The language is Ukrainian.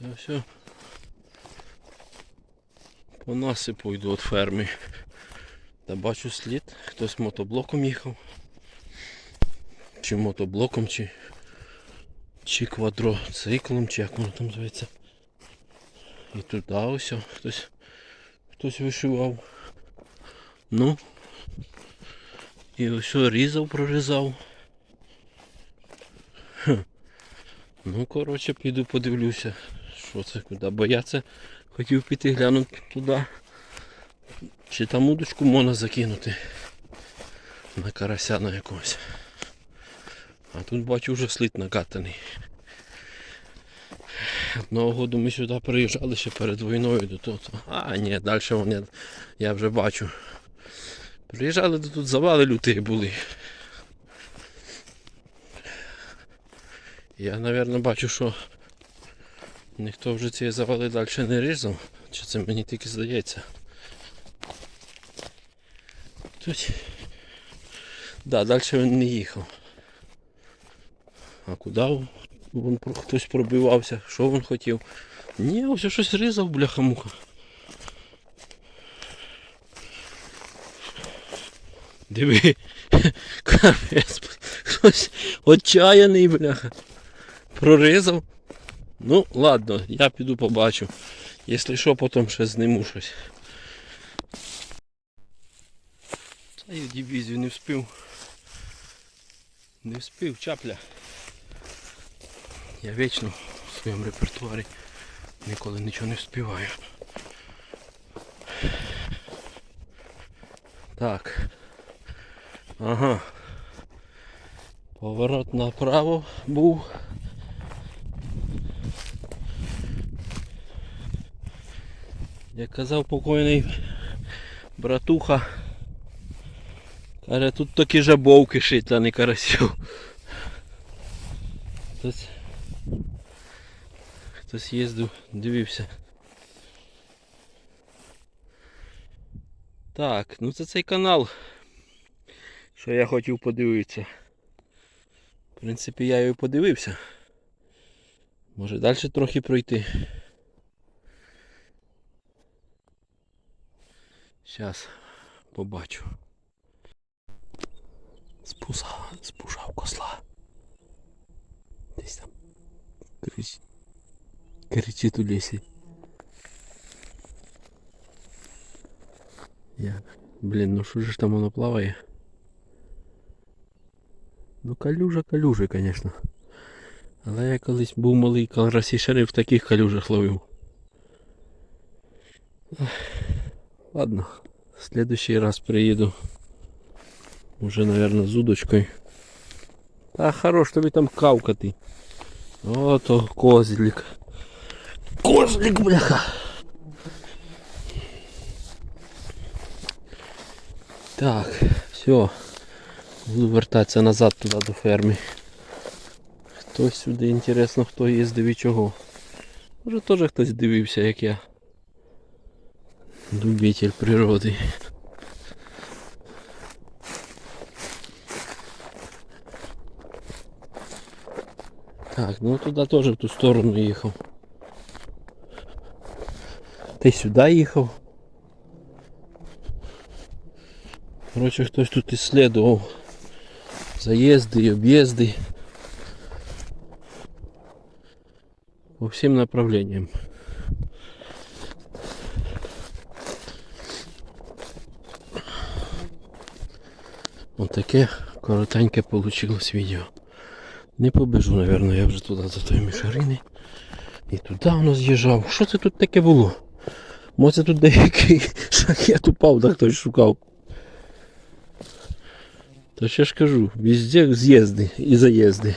Це все по насипу йду від ферми. Та бачу слід, хтось мотоблоком їхав. Чи мотоблоком, чи, чи квадроциклом, чи як воно там зветься. І туди ось хтось, хтось вишивав. Ну. І ось різав, прорізав. Ну, коротше, піду подивлюся, що куди. Бо я це хотів піти глянути туди. Чи там удочку можна закинути на карася на якогось. А тут бачу вже слід накатаний. Одного году ми сюди приїжджали ще перед війною до того. А, ні, далі вони, я вже бачу. Приїжджали, то тут завали люті були. Я, мабуть, бачу, що ніхто вже ці завали далі не різав. Чи це мені тільки здається. Тут. Да, далі він не їхав. А куди він хтось пробивався? Що він хотів? Ні, ось щось різав, бляха-муха. Диви, капець, хтось отчаяний, бляха. Прорізав. Ну, ладно, я піду побачу. Якщо що, потім ще зниму щось. Та я дивізію не вспів. Не вспів, чапля. Я вічно в своєму репертуарі ніколи нічого не вспіваю. Так. Ага. Поворот направо був. Як казав покойний братуха, каже, тут такі жабовки шить, а не карасів. Хтось, хтось їздив, дивився. Так, ну це цей канал, що я хотів подивитися. В принципі, я його подивився. Може далі трохи пройти. Зараз побачу. Спуса, спушав косла. Десь там. Кричить. Кричить у лісі. Я. Блін, ну що ж там воно плаває? Ну калюжа калюжа, звісно. Але я колись був малий карасішери в таких калюжах ловив. Ладно, в следующий раз приїду. Уже, наверное, з удочкою. Та хорош тобі там кавкати. Ото козлик. Козлик, бляха. Так, все. Буду вертатися назад туди до ферми. Хтось сюди інтересно, хто їздив і чого. Може теж хтось дивився, як я. Любитель природи. Так, ну туди теж в ту сторону їхав. Ти сюди їхав. Коротше, хтось тут ісследував заїзди і об'їзди. По всім направленням. Отаке коротеньке вийшло відео. Не побежу, мабуть, я вже туди за тої мішарини. І туди воно з'їжджав. Що це тут таке було? Може тут деякий шахет упав, так хтось шукав. То ще ж кажу, везде з'їзди і заїзди.